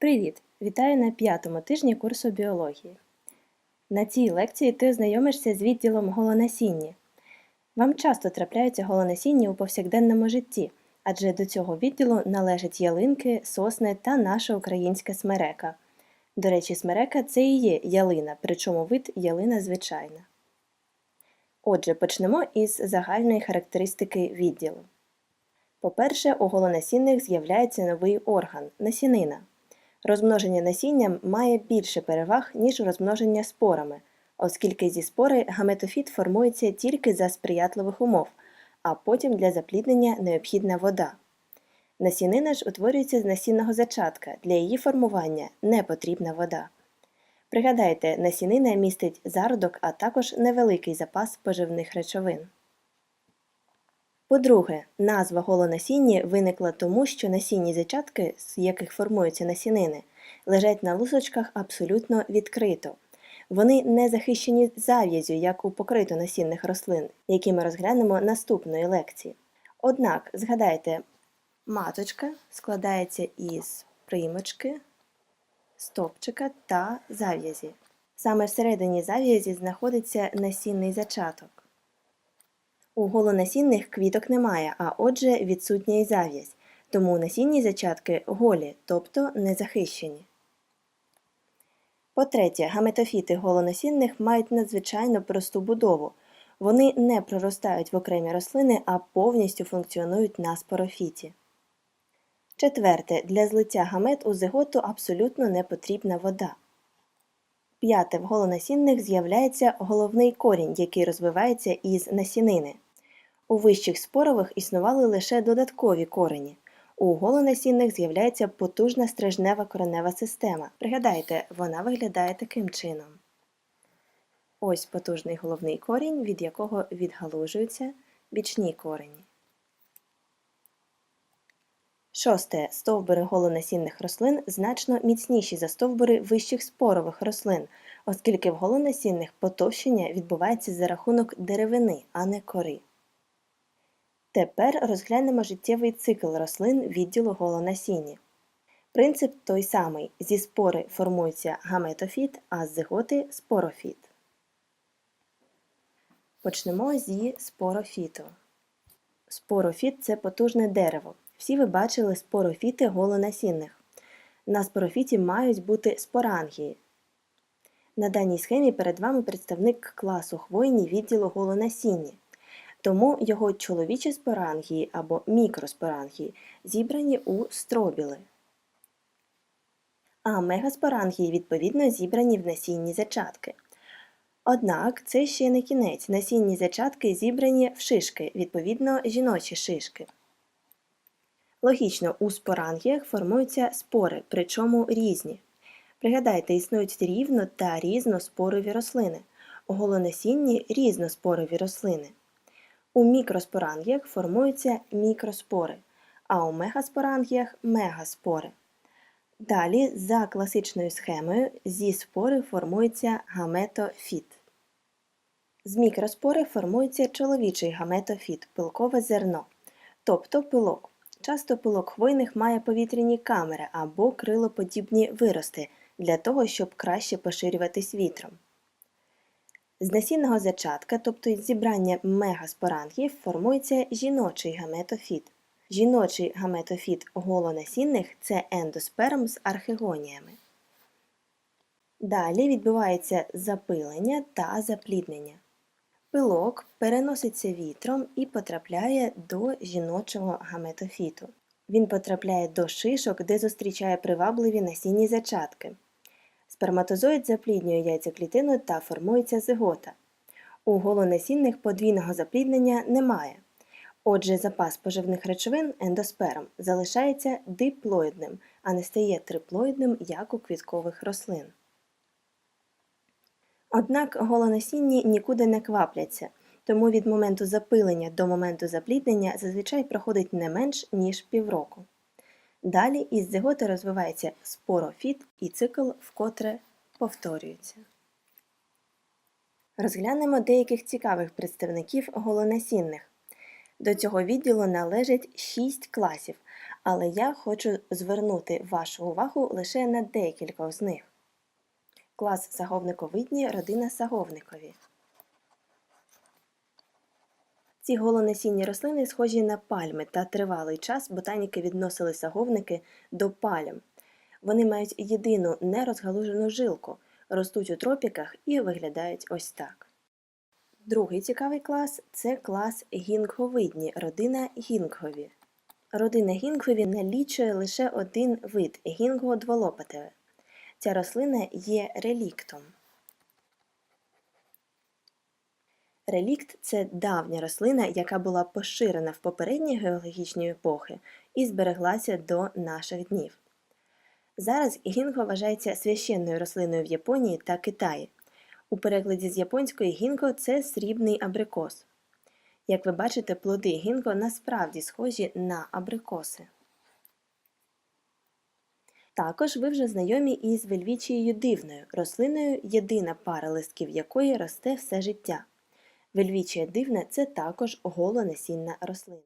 Привіт! Вітаю на п'ятому тижні курсу біології. На цій лекції ти ознайомишся з відділом голонасіння. Вам часто трапляються голонасіння у повсякденному житті, адже до цього відділу належать ялинки, сосни та наша українська смерека. До речі, смерека це і є ялина, причому вид ялина звичайна. Отже, почнемо із загальної характеристики відділу. По-перше, у голонасінних з'являється новий орган насінина. Розмноження насінням має більше переваг, ніж розмноження спорами, оскільки зі спори гаметофіт формується тільки за сприятливих умов, а потім для запліднення необхідна вода. Насінина ж утворюється з насінного зачатка, для її формування не потрібна вода. Пригадайте, насінина містить зародок, а також невеликий запас поживних речовин. По-друге, назва голонасіння виникла тому, що насінні зачатки, з яких формуються насінини, лежать на лусочках абсолютно відкрито. Вони не захищені зав'язю, як у покритонасінних рослин, які ми розглянемо наступної лекції. Однак, згадайте, маточка складається із примочки, стопчика та зав'язі. Саме всередині зав'язі знаходиться насінний зачаток. У голонасінних квіток немає, а отже відсутня й зав'язь, тому насінні зачатки голі, тобто незахищені. По-третє, гаметофіти голонасінних мають надзвичайно просту будову. Вони не проростають в окремі рослини, а повністю функціонують на спорофіті. Четверте, для злиття гамет у зиготу абсолютно не потрібна вода. П'яте, в голонасінних з'являється головний корінь, який розвивається із насінини. У вищих спорових існували лише додаткові корені. У голонасінних з'являється потужна стрижнева коренева система. Пригадайте, вона виглядає таким чином. Ось потужний головний корінь, від якого відгалужуються бічні корені. Шосте. Стовбури голонасінних рослин значно міцніші за стовбури вищих спорових рослин, оскільки в голонасінних потовщення відбувається за рахунок деревини, а не кори. Тепер розглянемо життєвий цикл рослин відділу голонасіння. Принцип той самий: зі спори формується гаметофіт, а з зиготи спорофіт. Почнемо зі спорофіту. Спорофіт це потужне дерево. Всі ви бачили спорофіти голонасінних. На спорофіті мають бути спорангії. На даній схемі перед вами представник класу хвойні відділу голонасіння. Тому його чоловічі спорангії або мікроспорангії зібрані у стробіли. А мегаспорангії, відповідно, зібрані в насінні зачатки. Однак це ще не кінець. Насінні зачатки зібрані в шишки, відповідно, жіночі шишки. Логічно, у спорангіях формуються спори, причому різні. Пригадайте, існують рівно та різноспорові рослини. У голонасінні різноспорові рослини. У мікроспорангіях формуються мікроспори, а у мегаспорангіях мегаспори. Далі, за класичною схемою, зі спори формується гаметофіт. З мікроспори формується чоловічий гаметофіт пилкове зерно, тобто пилок. Часто пилок хвойних має повітряні камери або крилоподібні вирости для того, щоб краще поширюватись вітром. З насінного зачатка, тобто із зібрання мегаспорангів, формується жіночий гаметофіт. Жіночий гаметофіт голонасінних це ендосперм з архегоніями. Далі відбувається запилення та запліднення. Пилок переноситься вітром і потрапляє до жіночого гаметофіту. Він потрапляє до шишок, де зустрічає привабливі насінні зачатки. Сперматозоїд запліднює яйцеклітину та формується зигота. У голонасінних подвійного запліднення немає. Отже, запас поживних речовин ендосперм залишається диплоїдним, а не стає триплоїдним, як у квіткових рослин. Однак голонасінні нікуди не квапляться, тому від моменту запилення до моменту запліднення зазвичай проходить не менш ніж півроку. Далі із зиготи розвивається спорофіт і цикл вкотре повторюється. Розглянемо деяких цікавих представників голонасінних. До цього відділу належить 6 класів, але я хочу звернути вашу увагу лише на декількох з них. Клас саговниковидні, родина саговникові. Ці голонасінні рослини схожі на пальми та тривалий час ботаніки відносили саговники до пальм. Вони мають єдину нерозгалужену жилку, ростуть у тропіках і виглядають ось так. Другий цікавий клас це клас гінгговидні, родина гінггові. Родина гінггові налічує лише один вид гінго дволопатеве. Ця рослина є реліктом. Релікт це давня рослина, яка була поширена в попередні геологічні епохи і збереглася до наших днів. Зараз гінго вважається священною рослиною в Японії та Китаї. У перекладі з японської гінго це срібний абрикос. Як ви бачите, плоди гінго насправді схожі на абрикоси. Також ви вже знайомі із вельвічією дивною, рослиною, єдина пара листків якої росте все життя. Вельвічія дивна це також голонасінна рослина.